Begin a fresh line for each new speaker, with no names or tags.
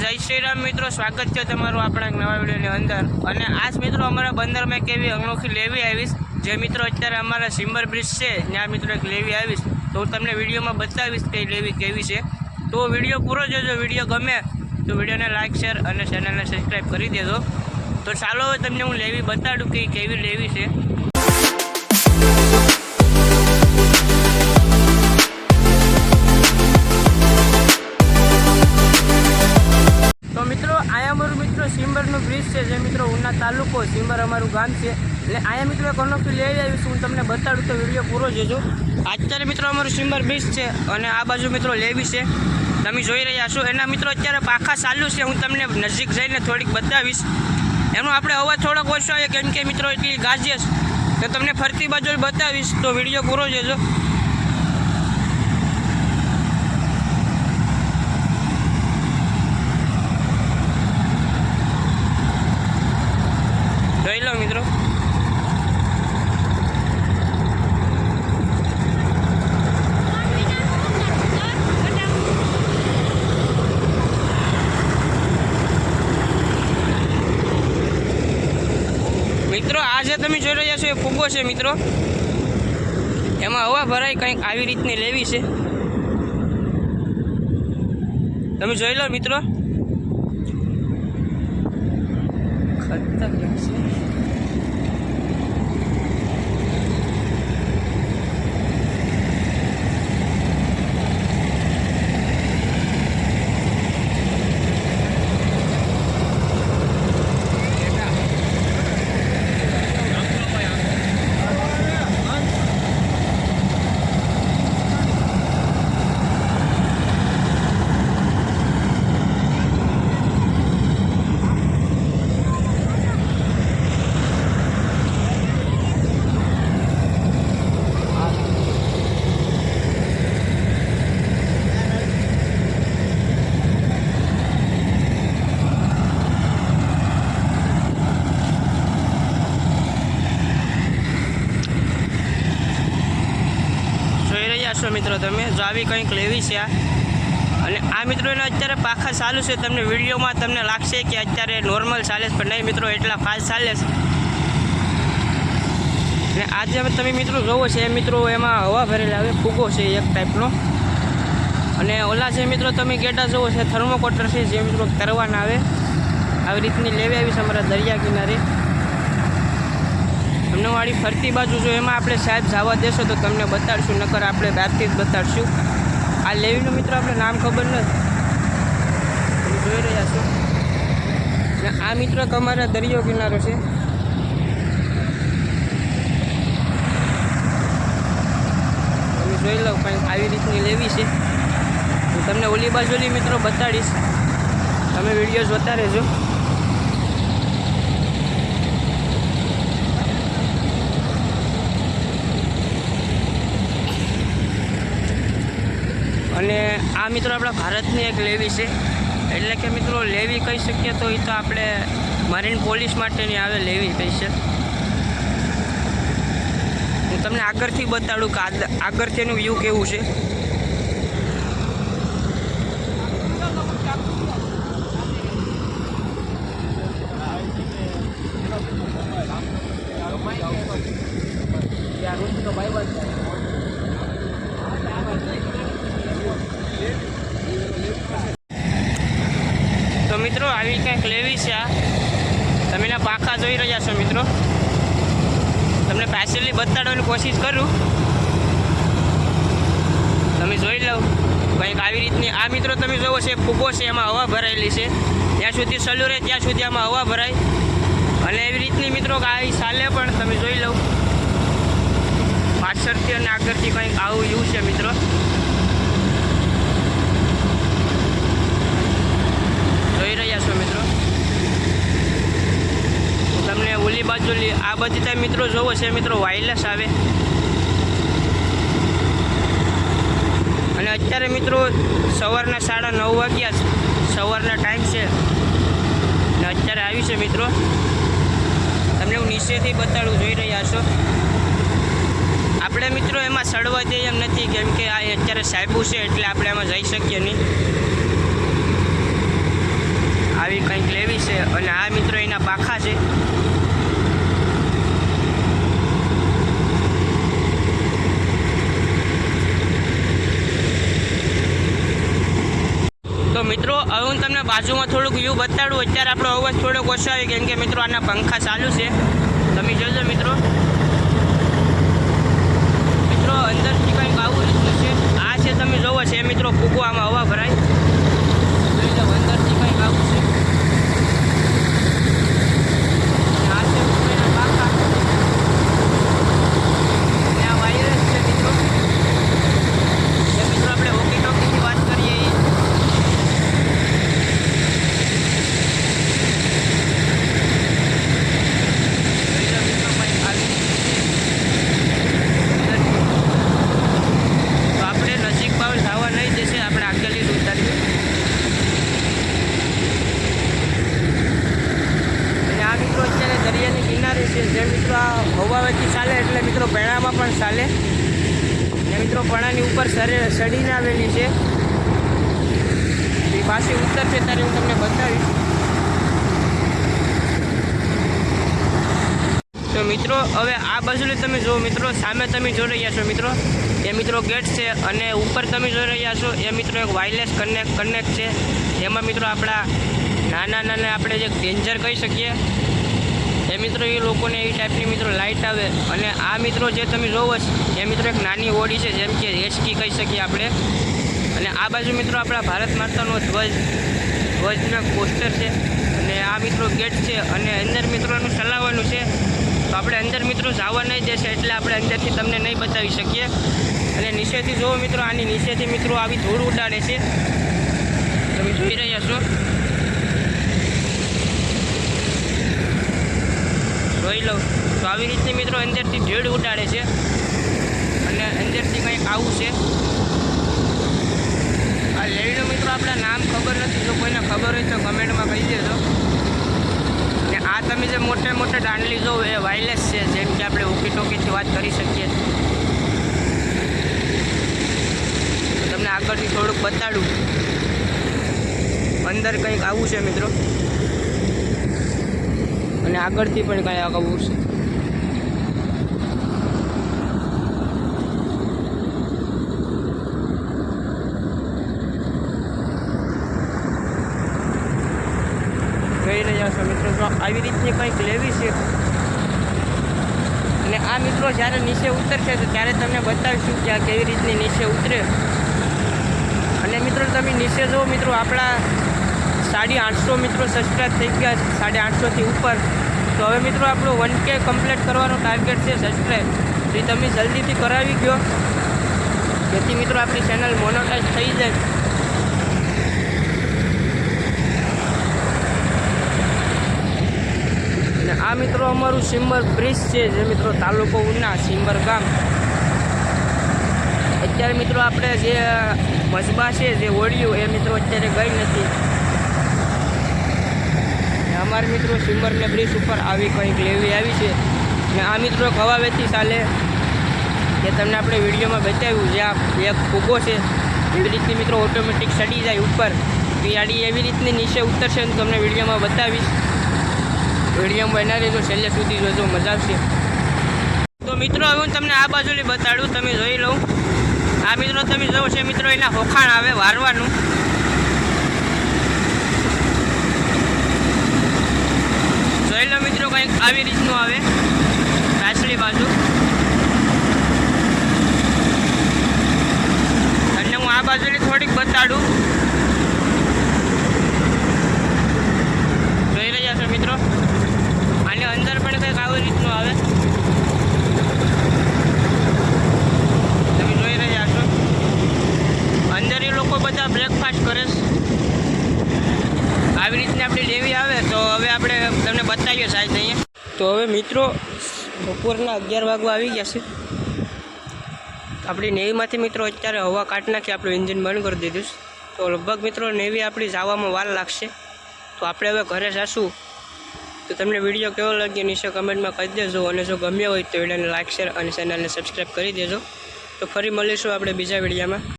જય શ્રી રામ મિત્રો, સ્વાગત છે તમારું આપણા નવા વિડીયોની અંદર. અને આજ મિત્રો અમારા બંદરમાં એક એવી અનોખી લેવી આવીશ. જે મિત્રો અત્યારે અમારા સિમ્બર બ્રિજ છે, ત્યાં મિત્રો એક લેવી આવીશ. તો હું તમને વિડીયોમાં બતાવીશ કે લેવી કેવી છે. તો વીડિયો પૂરો જોજો, વીડિયો ગમે તો વિડીયોને લાઇક શેર અને ચેનલને સબસ્ક્રાઈબ કરી દેજો. તો ચાલો તમને હું લેવી બતાડું કે કેવી લેવી છે. મિત્રો સિમ્બરનું બ્રિજ છે જે મિત્રો ઉના તાલુકો સિમ્બર અમારું ગામ છે. એટલે અહીંયા મિત્રો એક લઈ છું, હું તમને બતાડું તો વીડિયો પૂરો જોજો. અત્યારે મિત્રો અમારું સિમ્બર બ્રિજ છે અને આ બાજુ મિત્રો લેવી છે. તમે જોઈ રહ્યા છો. એના મિત્રો અત્યારે પાખા ચાલુ છે, હું તમને નજીક જઈને થોડીક બતાવીશ. એનો આપણે અવાજ થોડોક ઓછો આવે, કેમ કે મિત્રો એટલી ગાજે તો તમને ફરતી બાજુ બતાવીશ, તો વીડિયો પૂરો જોજો જોઈ લો મિત્રો મિત્રો આ જે તમે જોઈ છે મિત્રો? એમાં હવા ભરાય કંઈક આવી રીતની લેવી છે. તમે જોઈ લો મિત્રો. ખતરનાક છે જોઈ રહ્યા છો મિત્રો તમે જો આવી કંઈક લેવી છે આ. અને આ મિત્રો એને અત્યારે પાખા ચાલુ છે. તમને વિડીયોમાં તમને લાગશે કે અત્યારે નોર્મલ ચાલે છે, પણ નહીં મિત્રો, એટલા ફાસ્ટ ચાલે છે. અને આજે હવે તમે મિત્રો જોવો છે, એ મિત્રો એમાં હવા ભરેલા આવે ફૂગો છે એક ટાઈપનો અને ઓલા છે મિત્રો તમે ગેટા જોવો છે થર્મોકોટર છે, જે મિત્રો તરવાના આવે. આવી રીતની લેવી આવી છે અમારા દરિયા કિનારે. તમને વાળી ફરતી બાજુ જો એમાં આપણે સાહેબ જવા દેશો તો તમને બતાડશું, નકર આપણે બહારથી જ બતાડશું. આ લેવીનું મિત્રો આપણે નામ ખબર નથી. તમે જોઈ રહ્યા છો. અને આ મિત્રો તમારા દરિયો કિનારો છે. તમે જોઈ લો કંઈક આવી રીતની લેવી છે. હું તમને ઓલી બાજુની મિત્રો બતાડીશ. તમે વીડિયો જોતા રહેજો અને આ મિત્રો આપણા ભારતની એક લેવી છે. એટલે કે મિત્રો, લેવી કહી શકીએ તો એ તો આપણે મરીન પોલીસ માટેની આવે લેવી કહી છે. હું તમને આગળથી બતાડું કે આગળથી એનું વ્યૂ કેવું છે તો મિત્રો, આવી કંઈક લેવી છે આ. તમે એના પાખા જોઈ રહ્યા છો, મિત્રો. તમને પાછળથી બતાડવાની કોશિશ કરું. તમે જોઈ લઉં કંઈક આવી રીતની. આ મિત્રો, તમે જોવો છે ફૂગો છે, એમાં હવા ભરાયેલી છે. જ્યાં સુધી સલું રહે, ત્યાં સુધી આમાં હવા ભરાય. અને એવી રીતની મિત્રો આ ચાલે પણ, તમે જોઈ લઉં પાછળથી અને આગળથી કંઈક આવું એવું છે, મિત્રો જોઈ રહ્યા છો મિત્રો તમને ઓલી બાજુ આ બધી ત્યાં મિત્રો જોવો છે મિત્રો વાયરલેસ આવે. અને અત્યારે મિત્રો સવારના સાડા નવ વાગ્યા. સવારના ટાઈમ છે. અને અત્યારે આવી છે મિત્રો. તમને હું નીચેથી બતાડું, જોઈ રહ્યા છો. આપણે મિત્રો એમાં સડવા દઈએ એમ નથી, કેમ કે આ અત્યારે સાહેબું છે એટલે આપણે એમાં જઈ શકીએ નહીં. આવી કંઈક લેવી છે અને આ મિત્રો એના પાખા છે. તો મિત્રો, હવે હું તમને બાજુમાં થોડુંક વ્યૂ બતાડું. અત્યારે આપણો અવાજ થોડોક ઓછો આવે કેમ કે મિત્રો, આના પંખા ચાલુ છે. તમે જોજો મિત્રો. મિત્રો, અંદરથી કંઈક આવું રીતનું છે. આ છે, તમે જોવો છે મિત્રો ફૂગો હવા ભરાય જોઈ લો અંદરથી કંઈક આવું છે અને આ છે ઉપરના પાંખા. અને આ વાયરસ છે મિત્રો જે મિત્રો આપણે ઓકી ટોકીની વાત કરીએ એ જોઈ લો મિત્રો કંઈક આવી તો આપણે નજીક પાવ જવા નહીં દેશે આપણે આગળની ઉતારીએ અને આ મિત્રો અત્યારે દરિયાની કિનારે છે જે મિત્રો આ હવાવેથી ચાલે એટલે મિત્રો પૈણામાં પણ ચાલે ને મિત્રો પણાની ઉપર સરે સડીને આવેલી છે. એ પાછી ઉતરશે ત્યારે હું તમને બતાવીશ. તો મિત્રો, હવે આ બાજુની તમે જુઓ મિત્રો, સામે તમે જોઈ રહ્યા છો મિત્રો. એ મિત્રો ગેટ છે અને ઉપર તમે જોઈ રહ્યા છો, એ મિત્રો એક વાયરલેસ કનેક્ટ કનેક્ટ છે. એમાં મિત્રો આપણા નાના નાના આપણે જે ડેન્જર કહી શકીએ એ મિત્રો, એ લોકોને એ ટાઈપની મિત્રો લાઇટ આવે અને આ મિત્રો જે તમે જોવો છો, એ મિત્રો એક નાની ઓડી છે, જેમ કે એચકી કહી શકીએ આપણે. અને આ બાજુ મિત્રો આપણા ભારત માતાનો ધ્વજ, ધ્વજના પોસ્ટર છે. અને આ મિત્રો ગેટ છે અને અંદર મિત્રોનું ચલાવવાનું છે. તો આપણે અંદર મિત્રો જવા નહીં દેશે એટલે આપણે અંદરથી તમને નહીં બતાવી શકીએ. અને નીચેથી જુઓ મિત્રો, આની નીચેથી મિત્રો આવી ધૂળ ઉડાડે છે. તમે જોઈ રહ્યા છો. જોઈ લો તો આવી રીતે મિત્રો અંદરથી ધૂળ ઉડાડે છે. અને અંદરથી કંઈક આવું છે. આ લેડીનો મિત્રો આપણા નામ ખબર નથી. જો કોઈને ખબર હોય તો કમેન્ટમાં કહી દેજો. અને આ તમે જે મોટે મોટે દાંડલી જોવો, એ વાયરલેસ છે, જેમ કે આપણે ઓકી ટોકીથી વાત કરી શકીએ. તમને આગળથી થોડુંક બતાડું. અંદર કંઈક આવું છે મિત્રો. અને આગળથી પણ કાંઈ આવું છે. જોઈ રહ્યા છો મિત્રો આવી રીતની કંઈક લેવી છે અને આ મિત્રો જ્યારે નીચે ઉતરશે તો ત્યારે તમને બતાવીશું કે આ કેવી રીતની નીચે ઉતરે. અને મિત્રો, તમે નીચે જો મિત્રો, આપણા સાડી આઠસો મિત્રો સબસ્ક્રાઈબ થઈ ગયા સાડી આઠસોથી ઉપર. તો હવે મિત્રો આપણું વન કે કમ્પ્લીટ કરવાનો ટાર્ગેટ છે સબસ્ક્રાઈબ તો તમે જલ્દીથી કરાવી ગયો. જેથી મિત્રો આપણી ચેનલ મોનોટાઈઝ થઈ જાય. આ મિત્રો અમારું સિમ્બર બ્રિજ છે, જે મિત્રો તાલુકો ઉના, સિમ્બર ગામ. અત્યારે મિત્રો આપણે જે મસબા છે, જે ઓળિયું, એ મિત્રો અત્યારે ગઈ નથી. અમારા મિત્રો સિમરને બ્રિજ ઉપર આવી કંઈક લેવી આવી છે. ને આ મિત્રો ખવાવેથી ચાલે જે તમને આપણે વિડીયોમાં બતાવ્યું જે આ એક ફૂગો છે. એવી રીતની મિત્રો ઓટોમેટિક સડી જાય ઉપર. ગાડી એવી રીતની નીચે ઉતરશે હું તમને વિડીયોમાં બતાવીશ. વિડીયોમાં બના રહેજો. છેલ્લે સુધી જોજો. મજા આવશે. તો મિત્રો, હવે હું તમને આ બાજુની બતાડું. તમે જોઈ લઉં આ મિત્રો, તમે જોવો છે મિત્રો, એના હોખાણ આવે વારવાનું જોઈ લો મિત્રો કંઈક આવી રીતનું આવે. પાછલી બાજુ. અને હું આ બાજુની થોડીક બતાડું જોઈ રહ્યા છો મિત્રો અને અંદર પણ કંઈક આવી રીતનું આવે તમે જોઈ રહ્યા છો અંદર એ લોકો બધા બ્રેકફાસ્ટ કરે છે આવી રીતની આપણી લેવી આવે તો હવે આપણે તમને બતાવીએ સાહેબ અહીંયા તો હવે મિત્રો બપોરના અગિયાર વાગવા આવી ગયા છે. આપણી નેવીમાંથી મિત્રો અત્યારે હવા કાઢ નાખી, આપણું એન્જિન બંધ કરી દીધું તો લગભગ મિત્રો નેવી આપણી જવામાં વાર લાગશે. તો આપણે હવે ઘરે જશું. તો તમને વીડિયો કેવો લાગ્યો નીચે કમેન્ટમાં કહી દેજો અને જો ગમ્યો હોય તો વિડીયોને લાઇક શેર અને ચેનલને સબસ્ક્રાઈબ કરી દેજો. તો ફરી મળીશું આપણે બીજા વિડીયોમાં.